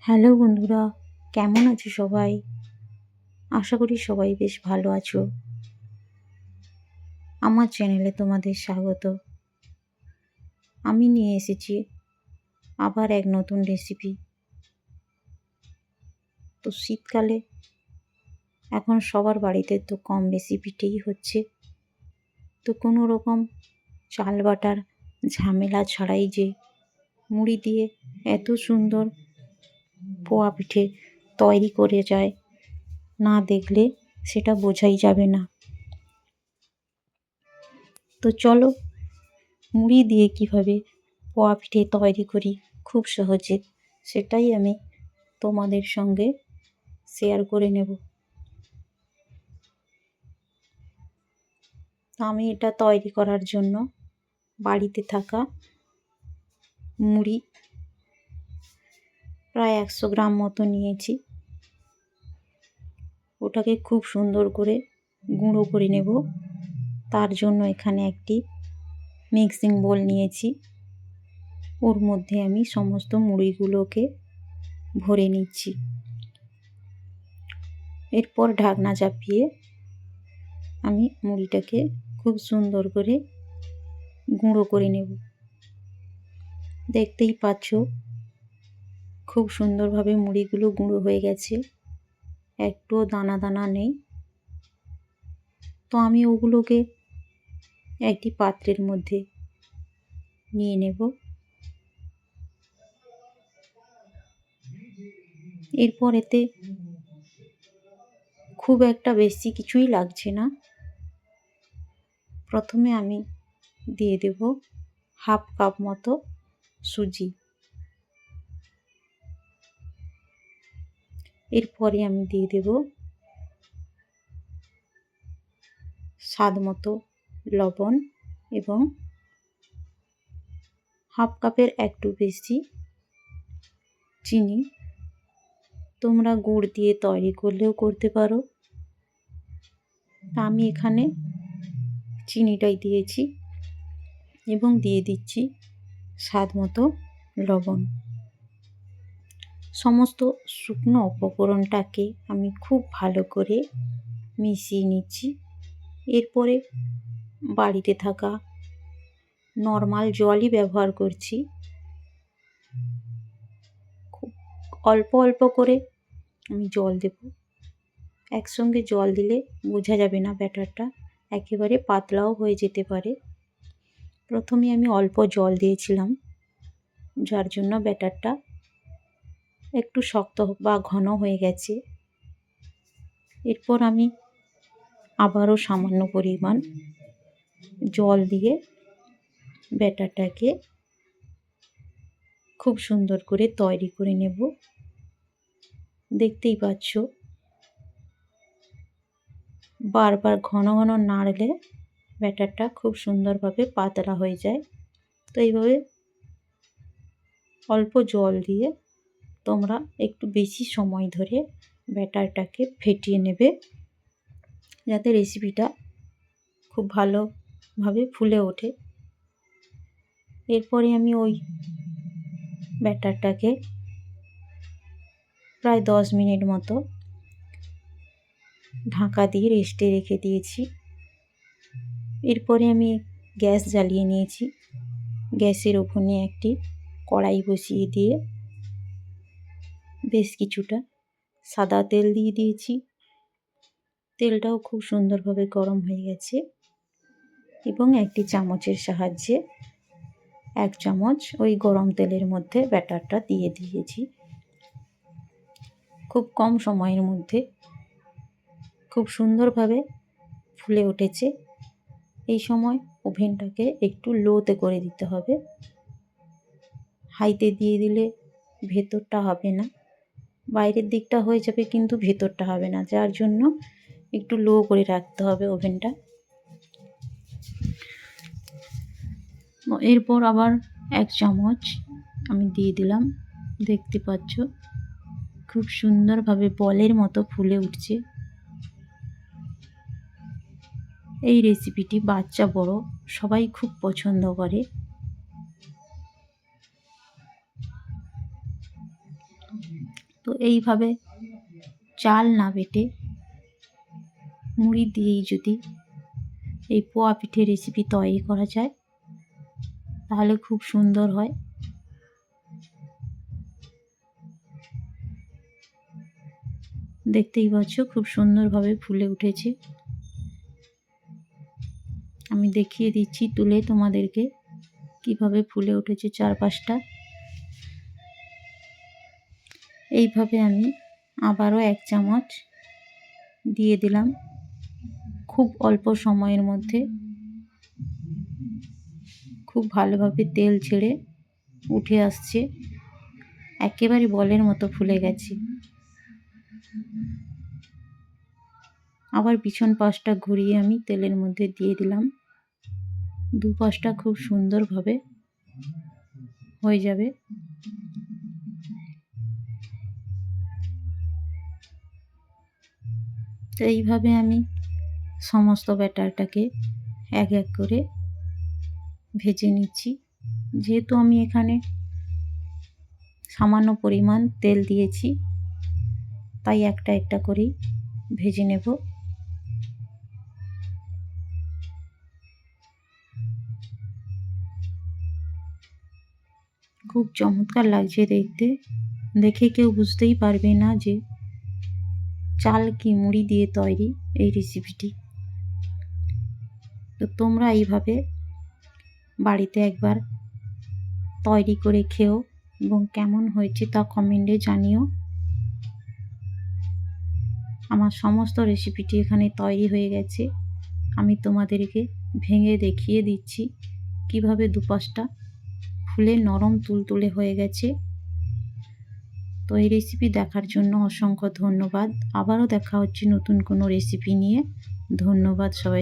Hello বন্ধুরা, কেমন আছো সবাই? আশা করি সবাই বেশ ভালো আছো। আমার চ্যানেলে তোমাদের স্বাগত। আমি নিয়ে এসেছি আবার এক নতুন রেসিপি তো শীতকালে এখন সবার বাড়িতে তো কম বেশি পিঠেই হচ্ছে। তো কোনো রকম চাল বাটার ঝামেলা ছাড়াই যে মুড়ি দিয়ে এত সুন্দর পোয়া পিঠে তৈরি করে যায়। না দেখলে সেটা বোঝাই যাবে না। তো চলো, মুড়ি দিয়ে কীভাবে পোয়া পিঠে তৈরি করি খুব সহজে, সেটাই আমি তোমাদের সঙ্গে শেয়ার করে নেব। আমি এটা তৈরি করার জন্য বাড়িতে থাকা মুড়ি। প্রায় একশো গ্রাম মতো নিয়েছি। ওটাকে খুব সুন্দর করে গুঁড়ো করে নেব। তার জন্য এখানে একটি মিক্সিং বোল নিয়েছি। ওর মধ্যে আমি সমস্ত মুড়িগুলোকে ভরে নিচ্ছি। এরপর ঢাকনা চাপিয়ে আমি মুড়িটাকে খুব সুন্দর করে গুঁড়ো করে নেব। দেখতেই পাচ্ছ। খুব সুন্দরভাবে মুড়িগুলো গুঁড়ো হয়ে গেছে। একটুও দানা দানা নেই। তো আমি ওগুলোকে একটি পাত্রের মধ্যে নিয়ে নেব। এরপর এতে খুব একটা বেশি কিছুই লাগছে না। প্রথমে আমি দিয়ে দেব হাফ কাপ মতো। সুজি। এরপরে আমি দিয়ে দেব স্বাদ মতো লবণ এবং হাফ কাপের একটু বেশি চিনি। তোমরা গুড় দিয়ে তৈরি করলেও করতে পারো। আমি এখানে চিনিটাই দিয়েছি এবং দিয়ে দিচ্ছি স্বাদ মতো লবণ। সমস্ত শুকনো উপকরণটাকে আমি খুব ভালো করে মিশিয়ে নিচ্ছি। এরপরে বাড়িতে থাকা নর্মাল জলই ব্যবহার করছি। খুব অল্প অল্প করে আমি জল দেব। একসঙ্গে জল দিলে বোঝা যাবে না ব্যাটারটা। একেবারে পাতলাও হয়ে যেতে পারে। প্রথমে আমি অল্প জল দিয়েছিলাম, যার জন্য ব্যাটারটা একটু শক্ত বা ঘন হয়ে গেছে। এরপর আমি আবারও সামান্য পরিমাণ জল দিয়ে ব্যাটারটাকে খুব সুন্দর করে তৈরি করে নেব। দেখতেই পাচ্ছ, বারবার ঘন ঘন নাড়লে ব্যাটারটা খুব সুন্দরভাবে পাতলা হয়ে যায়। তো এইভাবে অল্প জল দিয়ে তোমরা একটু বেশি সময় ধরে ব্যাটারটাকে ফেটিয়ে নেবে। যাতে রেসিপিটা খুব ভালোভাবে ফুলে ওঠে। এরপরে আমি ওই ব্যাটারটাকে প্রায় দশ মিনিট মতো ঢাকা দিয়ে রেস্টে রেখে দিয়েছি। এরপরে আমি গ্যাস জ্বালিয়ে নিয়েছি। গ্যাসের ওভেনে একটি কড়াই বসিয়ে দিয়ে বেশ কিছুটা সাদা তেল দিয়ে দিয়েছি। তেলটাও খুব সুন্দরভাবে গরম হয়ে গেছে এবং একটি চামচের সাহায্যে এক চামচ ওই গরম তেলের মধ্যে ব্যাটারটা দিয়ে দিয়েছি। খুব কম সময়ের মধ্যে খুব সুন্দরভাবে ফুলে উঠেছে। এই সময় ওভেনটাকে একটু লোতে করে দিতে হবে। হাইতে দিয়ে দিলে ভেতরটা হবে না। বাইরের দিকটা হয়ে যাবে কিন্তু ভেতরটা হবে না, যার জন্য একটু লো করে রাখতে হবে ওভেনটা। এরপর আবার এক চামচ আমি দিয়ে দিলাম। দেখতে পাচ্ছ, খুব সুন্দরভাবে বলের মতো ফুলে উঠছে। এই রেসিপিটি বাচ্চা, বড়, সবাই খুব পছন্দ করে। তো এইভাবে চাল না বেটে মুড়ি দিয়েই যদি এই পোয়া পিঠে রেসিপি তৈরি করা যায়, তাহলে খুব সুন্দর হয়। দেখতেই পাচ্ছ, খুব সুন্দরভাবে ফুলে উঠেছে। আমি দেখিয়ে দিচ্ছি তুলে তোমাদেরকে কীভাবে ফুলে উঠেছে চারপাশটা। এইভাবে আমি আবারও এক চামচ দিয়ে দিলাম খুব অল্প সময়ের মধ্যে। খুব ভালোভাবে তেল ছেড়ে উঠে আসছে। একেবারে বলের মতো ফুলে গেছে। আবার পিছন পাশটা ঘুরিয়ে আমি তেলের মধ্যে দিয়ে দিলাম। দু পাশটা খুব সুন্দরভাবে হয়ে যাবে। তো এইভাবে আমি সমস্ত ব্যাটারটাকে এক এক করে ভেজে নিচ্ছি। যেহেতু আমি এখানে সামান্য পরিমাণ তেল দিয়েছি, তাই একটা একটা করেই ভেজে নেব। খুব চমৎকার লাগছে দেখতে। দেখে কেউ বুঝতেই পারবে না যে চাল কি মুড়ি দিয়ে তৈরি এই রেসিপিটি তো তোমরা এইভাবে বাড়িতে একবার তৈরি করে খেও এবং কেমন হয়েছে তা কমেন্টে জানিও। আমার সমস্ত রেসিপিটি এখানে তৈরি হয়ে গেছে। আমি তোমাদেরকে ভেঙে দেখিয়ে দিচ্ছি কীভাবে দুপাশটা ফুলে নরম তুলতুলে হয়ে গেছে। তো এই রেসিপি দেখার জন্য অসংখ্য ধন্যবাদ। আবারও দেখা হচ্ছে নতুন কোনো রেসিপি নিয়ে। ধন্যবাদ সবাই।